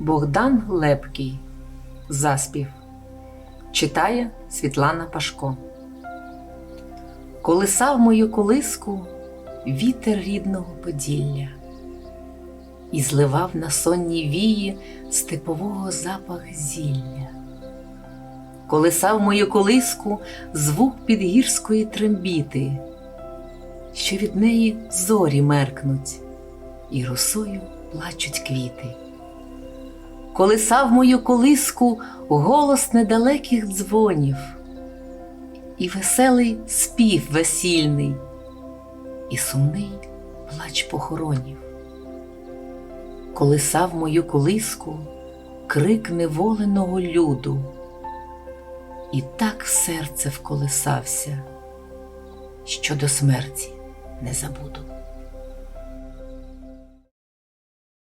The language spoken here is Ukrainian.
Богдан Лепкий. Заспів. Читає Світлана Пашко. Колисав мою колиску вітер рідного Поділля і зливав на сонні вії степового запах зілля. Колисав мою колиску звук підгірської трембіти, що від неї зорі меркнуть, і росою плачуть квіти. Колисав мою колиску голос недалеких дзвонів, і веселий спів весільний, і сумний плач похоронів. Колисав мою колиску крик неволеного люду, і так серце вколисався, що до смерті не забуду.